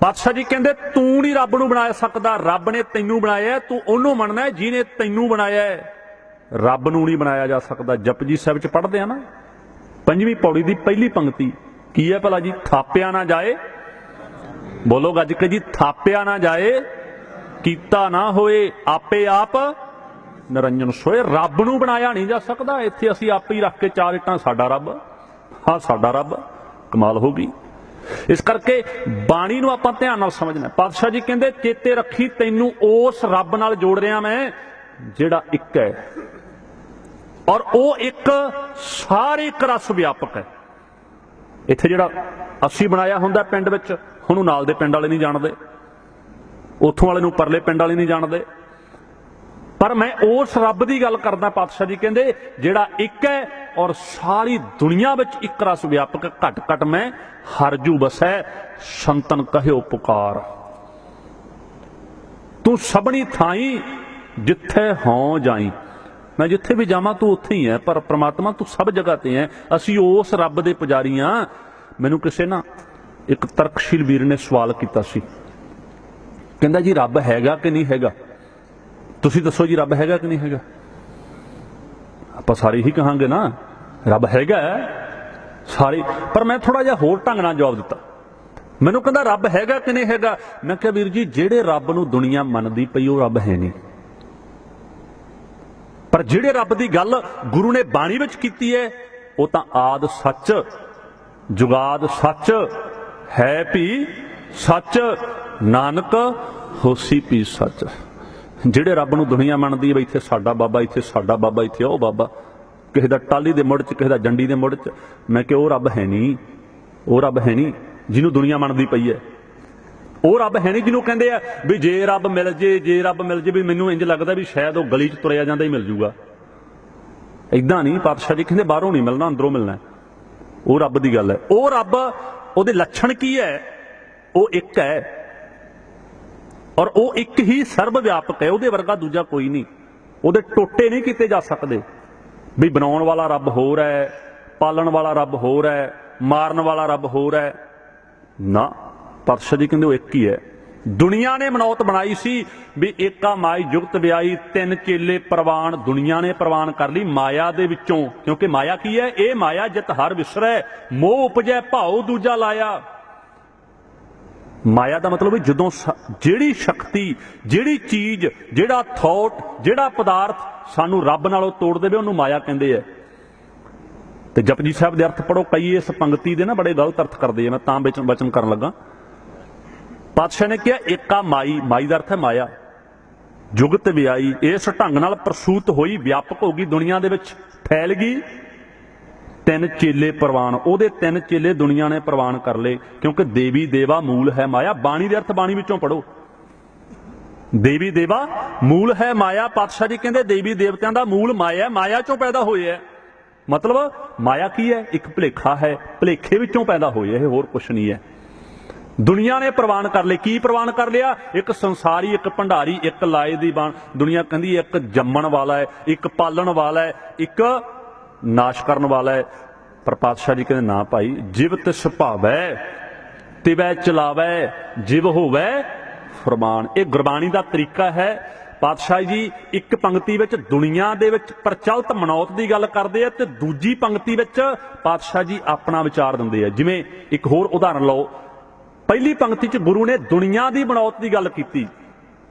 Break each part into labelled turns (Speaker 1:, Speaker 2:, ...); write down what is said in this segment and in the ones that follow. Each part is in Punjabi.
Speaker 1: ਪਾਤਸ਼ਾਹ ਜੀ ਕਹਿੰਦੇ, ਤੂੰ ਨਹੀਂ ਰੱਬ ਨੂੰ ਬਣਾ ਸਕਦਾ, ਰੱਬ ਨੇ ਤੈਨੂੰ ਬਣਾਇਆ, ਤੂੰ ਉਹਨੂੰ ਮੰਨਣਾ ਹੈ ਜਿਹਨੇ ਤੈਨੂੰ ਬਣਾਇਆ ਹੈ। ਰੱਬ ਨੂੰ ਨਹੀਂ ਬਣਾਇਆ ਜਾ ਸਕਦਾ। ਜਪਜੀ ਸਾਹਿਬ ਚ ਪੜ੍ਹਦੇ ਆ ਨਾ, ਪੰਜਵੀਂ ਪੌੜੀ ਦੀ ਪਹਿਲੀ ਪੰਕਤੀ, ਕੀ ਹੈ ਭਲਾ ਜੀ? ਥਾਪਿਆ ਨਾ ਜਾਏ। ਬੋਲੋ ਗੱਜ ਕੇ ਜੀ, ਥਾਪਿਆ ਨਾ ਜਾਏ, ਕੀਤਾ ਨਾ ਹੋਏ, ਆਪੇ ਆਪ ਨਿਰੰਜਨ ਸੋਏ। ਰੱਬ ਨੂੰ ਬਣਾਇਆ ਨਹੀਂ ਜਾ ਸਕਦਾ। ਇੱਥੇ ਅਸੀਂ ਆਪ ਹੀ ਰੱਖ ਕੇ ਚਾਰ ਇੱਟਾਂ, ਸਾਡਾ ਰੱਬ। ਹਾਂ, ਸਾਡਾ ਰੱਬ। ਕਮਾਲ ਹੋ ਗਈ। ਇਸ ਕਰਕੇ ਬਾਣੀ ਨੂੰ ਆਪਾਂ ਧਿਆਨ ਨਾਲ ਸਮਝਣਾ ਪਾਤਸ਼ਾਹ ਜੀ ਕਹਿੰਦੇ, ਚੇਤੇ ਰੱਖੀ ਤੈਨੂੰ ਉਸ ਰੱਬ ਨਾਲ ਜੋੜ ਰਿਹਾ ਮੈਂ, ਜਿਹੜਾ ਇੱਕ ਹੈ। ਔਰ ਉਹ ਇੱਕ ਸਾਰੇ ਇੱਕ ਰਸ ਵਿਆਪਕ ਹੈ। ਇੱਥੇ ਜਿਹੜਾ ਅਸੀਂ ਬਣਾਇਆ ਹੁੰਦਾ ਪਿੰਡ ਵਿੱਚ ਉਹਨੂੰ ਨਾਲ ਦੇ ਪਿੰਡ ਵਾਲੇ ਨਹੀਂ ਜਾਣਦੇ। ਉੱਥੋਂ ਵਾਲੇ ਨੂੰ ਪਰਲੇ ਪਿੰਡ ਵਾਲੇ ਨਹੀਂ ਜਾਣਦੇ। ਪਰ ਮੈਂ ਉਸ ਰੱਬ ਦੀ ਗੱਲ ਕਰਦਾ, ਪਾਤਸ਼ਾਹ ਜੀ ਕਹਿੰਦੇ, ਜਿਹੜਾ ਇੱਕ ਹੈ ਔਰ ਸਾਰੀ ਦੁਨੀਆ ਵਿੱਚ ਇੱਕ ਰਸ ਵਿਆਪਕ ਘਟ ਘਟ ਮੈਂ ਹਰਜੂ ਬਸੈ ਸੰਤਨ ਕਹਿਓ ਪੁਕਾਰ। ਤੂੰ ਸਭਣੀ ਥਾਈ ਜਿੱਥੇ ਹੋਂ ਜਾਈ। ਮੈਂ ਜਿੱਥੇ ਵੀ ਜਾਵਾਂ ਤੂੰ ਉੱਥੇ ਹੀ ਹੈ ਪਰ ਪ੍ਰਮਾਤਮਾ ਤੂੰ ਸਭ ਜਗ੍ਹਾ ਤੇ ਹੈ ਅਸੀਂ ਉਸ ਰੱਬ ਦੇ ਪੁਜਾਰੀ ਹਾਂ ਮੈਨੂੰ ਕਿਸੇ ਨਾ ਇੱਕ ਤਰਕਸ਼ੀਲ ਵੀਰ ਨੇ ਸਵਾਲ ਕੀਤਾ ਸੀ। ਕਹਿੰਦਾ ਜੀ, ਰੱਬ ਹੈਗਾ ਕਿ ਨਹੀਂ ਹੈਗਾ? ਤੁਸੀਂ ਦੱਸੋ ਜੀ, ਰੱਬ ਹੈਗਾ ਕਿ ਨਹੀਂ ਹੈਗਾ? ਆਪਾਂ ਸਾਰੇ ਹੀ ਕਹਾਂਗੇ ਨਾ, ਰੱਬ ਹੈਗਾ ਹੈ। ਸਾਰੇ, ਪਰ ਮੈਂ ਥੋੜਾ ਜਿਹਾ ਹੋਰ ਢੰਗ ਨਾਲ ਜਵਾਬ ਦਿੱਤਾ। ਮੈਨੂੰ ਕਹਿੰਦਾ, ਰੱਬ ਹੈਗਾ ਕਿ ਨਹੀਂ ਹੈਗਾ? ਮੈਂ ਕਿਹਾ, ਵੀਰ ਜੀ, ਜਿਹੜੇ ਰੱਬ ਨੂੰ ਦੁਨੀਆ ਮੰਨਦੀ ਪਈ, ਉਹ ਰੱਬ ਹੈ ਨਹੀਂ। ਪਰ ਜਿਹੜੇ ਰੱਬ ਦੀ ਗੱਲ ਗੁਰੂ ਨੇ ਬਾਣੀ ਵਿੱਚ ਕੀਤੀ ਹੈ, ਉਹ ਤਾਂ ਆਦ ਸੱਚ, ਜੁਗਾਦ ਸੱਚ, ਹੈ ਵੀ ਸੱਚ, ਨਾਨਕ ਹੋਸੀ ਵੀ ਸੱਚ। ਜਿਹੜੇ ਰੱਬ ਨੂੰ ਦੁਨੀਆ ਮੰਨਦੀ ਹੈ ਵੀ ਇੱਥੇ ਸਾਡਾ ਬਾਬਾ, ਇੱਥੇ ਸਾਡਾ ਬਾਬਾ, ਇੱਥੇ ਉਹ ਬਾਬਾ। ਕਿਸੇ ਦਾ ਟਾਲੀ ਦੇ ਮੁੜ ਚ, ਕਿਸੇ ਦਾ ਜੰਡੀ ਦੇ ਮੁੜ ਚ। ਮੈਂ ਕਿ ਉਹ ਰੱਬ ਹੈ ਨਹੀਂ। ਉਹ ਰੱਬ ਹੈ ਨਹੀਂ, ਜਿਹਨੂੰ ਦੁਨੀਆ ਮੰਨਦੀ ਪਈ ਹੈ। ਉਹ ਰੱਬ ਹੈ ਨਹੀਂ ਜਿਹਨੂੰ ਕਹਿੰਦੇ ਆ ਵੀ ਜੇ ਰੱਬ ਮਿਲ ਜੇ ਜੇ ਰੱਬ ਮਿਲ ਜੇ, ਵੀ ਮੈਨੂੰ ਇੰਜ ਲੱਗਦਾ ਵੀ ਸ਼ਾਇਦ ਉਹ ਗਲੀ 'ਚ ਤੁਰਿਆ ਜਾਂਦਾ ਹੀ ਮਿਲ ਜੂਗਾ। ਇਦਾਂ ਨਹੀਂ, ਪਾਤਸ਼ਾਹ ਜੀ ਕਹਿੰਦੇ ਬਾਹਰੋਂ ਨਹੀਂ ਮਿਲਣਾ, ਅੰਦਰੋਂ ਮਿਲਣਾ ਉਹ ਰੱਬ ਦੀ ਗੱਲ ਹੈ। ਉਹ ਰੱਬ, ਉਹਦੇ ਲੱਛਣ ਕੀ ਹੈ? ਉਹ ਇੱਕ ਹੈ ਔਰ ਉਹ ਇੱਕ ਹੀ ਸਰਬ ਵਿਆਪਕ ਹੈ, ਉਹਦੇ ਵਰਗਾ ਦੂਜਾ ਕੋਈ ਨਹੀਂ। ਉਹਦੇ ਟੋਟੇ ਨਹੀਂ ਕੀਤੇ ਜਾ ਸਕਦੇ। ਵੀ ਬਣਾਉਣ ਵਾਲਾ ਰੱਬ ਹੋਰ ਹੈ, ਪਾਲਣ ਵਾਲਾ ਰੱਬ ਹੋਰ ਹੈ, ਮਾਰਨ ਵਾਲਾ ਰੱਬ ਹੋਰ ਹੈ। ਨਾ, ਪਰਸ਼ਾ ਜੀ ਕਹਿੰਦੇ ਉਹ ਇੱਕ ਹੀ ਹੈ। ਦੁਨੀਆ ਨੇ ਮਨੌਤ ਬਣਾਈ ਸੀ ਵੀ ਏਕਾ ਮਾਈ ਜੁਗਤ ਵਿਆਈ ਤਿੰਨ ਚੇਲੇ ਪ੍ਰਵਾਨ, ਦੁਨੀਆ ਨੇ ਪ੍ਰਵਾਨ ਕਰ ਲਈ ਮਾਇਆ ਦੇ ਵਿੱਚੋਂ। ਕਿਉਂਕਿ ਮਾਇਆ ਕੀ ਹੈ? ਇਹ ਮਾਇਆ ਜਿਤ ਹਰ ਵਿਸਰੈ, ਮੋਹ ਉਪਜੈ, ਭਾਉ ਦੂਜਾ ਲਾਇਆ। ਮਾਇਆ ਦਾ ਮਤਲਬ ਵੀ ਜਦੋਂ ਜਿਹੜੀ ਸ਼ਕਤੀ, ਜਿਹੜੀ ਚੀਜ਼, ਜਿਹੜਾ ਥੌਟ ਜਿਹੜਾ ਪਦਾਰਥ ਸਾਨੂੰ ਰੱਬ ਨਾਲੋਂ ਤੋੜ ਦੇਵੇ, ਉਹਨੂੰ ਮਾਇਆ ਕਹਿੰਦੇ ਆ। ਤੇ ਜਪਜੀ ਸਾਹਿਬ ਦੇ ਅਰਥ ਪੜੋ ਕਈ ਇਸ ਪੰਕਤੀ ਦੇ ਨਾ ਬੜੇ ਗਲਤ ਅਰਥ ਕਰਦੇ ਆ, ਮੈਂ ਤਾਂ ਵਿੱਚ ਵਚਨ ਕਰਨ ਲੱਗਾ। ਪਾਤਸ਼ਾਹ ਨੇ ਕਿਹਾ, ਏਕਾ ਮਾਈ ਮਾਈ ਦਾ ਅਰਥ ਹੈ ਮਾਇਆ। ਜੁਗਤ ਵਿਆਈ, ਇਸ ਢੰਗ ਨਾਲ ਪ੍ਰਸੂਤ ਹੋਈ, ਵਿਆਪਕ ਹੋ ਗਈ, ਦੁਨੀਆ ਦੇ ਵਿੱਚ ਫੈਲ ਗਈ। ਤਿੰਨ ਚੇਲੇ ਪ੍ਰਵਾਨ, ਉਹਦੇ ਤਿੰਨ ਚੇਲੇ ਦੁਨੀਆ ਨੇ ਪ੍ਰਵਾਨ ਕਰ ਲਏ, ਕਿਉਂਕਿ ਦੇਵੀ ਦੇਵਾ ਮੂਲ ਹੈ ਮਾਇਆ। ਬਾਣੀ ਦੇ ਅਰਥ ਬਾਣੀ ਵਿੱਚੋਂ ਪੜੋ ਦੇਵੀ ਦੇਵਾ ਮੂਲ ਹੈ ਮਾਇਆ। ਪਾਤਸ਼ਾਹ ਜੀ ਕਹਿੰਦੇ ਦੇਵੀ ਦੇਵਤਿਆਂ ਦਾ ਮੂਲ ਮਾਇਆ ਹੈ, ਮਾਇਆ ਚੋਂ ਪੈਦਾ ਹੋਏ ਹੈ। ਮਤਲਬ ਮਾਇਆ ਕੀ ਹੈ? ਇੱਕ ਭਲੇਖਾ ਹੈ, ਭਲੇਖੇ ਵਿੱਚੋਂ ਪੈਦਾ ਹੋਏ ਇਹ ਹੋਰ ਕੁਛ ਨਹੀਂ ਹੈ। ਦੁਨੀਆ ਨੇ ਪ੍ਰਵਾਨ ਕਰ ਲਏ। ਕੀ ਪ੍ਰਵਾਨ ਕਰ ਲਿਆ? ਇੱਕ ਸੰਸਾਰੀ, ਇੱਕ ਭੰਡਾਰੀ, ਇੱਕ ਲਾਏ ਦੀ ਬਾਣ। ਦੁਨੀਆ ਕਹਿੰਦੀ ਇੱਕ ਜੰਮਣ ਵਾਲਾ ਹੈ, ਇੱਕ ਪਾਲਣ ਵਾਲਾ ਹੈ, ਇੱਕ ਨਾਸ਼ ਕਰਨ ਵਾਲਾ ਹੈ। ਪਰ ਪਾਤਸ਼ਾਹ ਜੀ ਕਹਿੰਦੇ, ਨਾ ਭਾਈ, ਜਿਵ ਤਿਸ ਭਾਵੈ, ਤਿਵੈ ਚਲਾਵੈ, ਜਿਵ ਹੋਵੈ, ਫਰਮਾਨ, ਇਹ ਗੁਰਬਾਣੀ ਦਾ ਤਰੀਕਾ ਹੈ। ਪਾਤਸ਼ਾਹ ਜੀ, ਇੱਕ ਪੰਕਤੀ ਵਿੱਚ ਦੁਨੀਆ ਦੇ ਵਿੱਚ ਪ੍ਰਚਲਿਤ ਮਨੌਤ ਦੀ ਗੱਲ ਕਰਦੇ ਆ ਤੇ ਦੂਜੀ ਪੰਕਤੀ ਵਿੱਚ ਪਾਤਸ਼ਾਹ ਜੀ ਆਪਣਾ ਵਿਚਾਰ ਦਿੰਦੇ ਆ। ਜਿਵੇਂ ਇੱਕ ਹੋਰ ਉਦਾਹਰਣ ਲਓ। ਪਹਿਲੀ ਪੰਕਤੀ 'ਚ ਗੁਰੂ ਨੇ ਦੁਨੀਆ ਦੀ ਬਣਾਉਤ ਦੀ ਗੱਲ ਕੀਤੀ।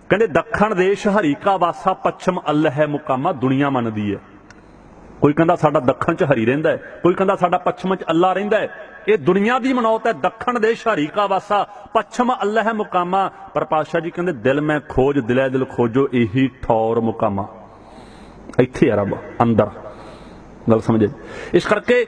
Speaker 1: ਕਹਿੰਦੇ, ਦੱਖਣ ਦੇਸ਼ ਹਰੀਕਾ ਵਾਸਾ ਪੱਛਮ ਅੱਲ ਹੈ ਮੁਕਾਮਾ, ਦੁਨੀਆ ਮੰਨਦੀ ਹੈ। ਕੋਈ ਕਹਿੰਦਾ ਸਾਡਾ ਦੱਖਣ 'ਚ ਹਰੀ ਰਹਿੰਦਾ ਹੈ, ਕੋਈ ਕਹਿੰਦਾ ਸਾਡਾ ਪੱਛਮ 'ਚ ਅੱਲਾ ਰਹਿੰਦਾ ਹੈ। ਇਹ ਦੁਨੀਆ ਦੀ ਮਨੌਤ ਹੈ, ਦੱਖਣ ਦੇ ਸ਼ਰੀਕਾ ਵਾਸਾ, ਪੱਛਮ ਅੱਲਾ ਹੈ ਮੁਕਾਮਾ। ਪਰ ਪਾਤਸ਼ਾਹ ਜੀ ਕਹਿੰਦੇ, ਦਿਲ ਮੈਂ ਖੋਜ, ਦਿਲੇ ਦਿਲ ਖੋਜੋ, ਇਹੀ ਠੌਰ ਮੁਕਾਮਾ। ਇੱਥੇ ਆ ਰੱਬ, ਅੰਦਰ। ਗੱਲ ਸਮਝੇ? ਇਸ ਕਰਕੇ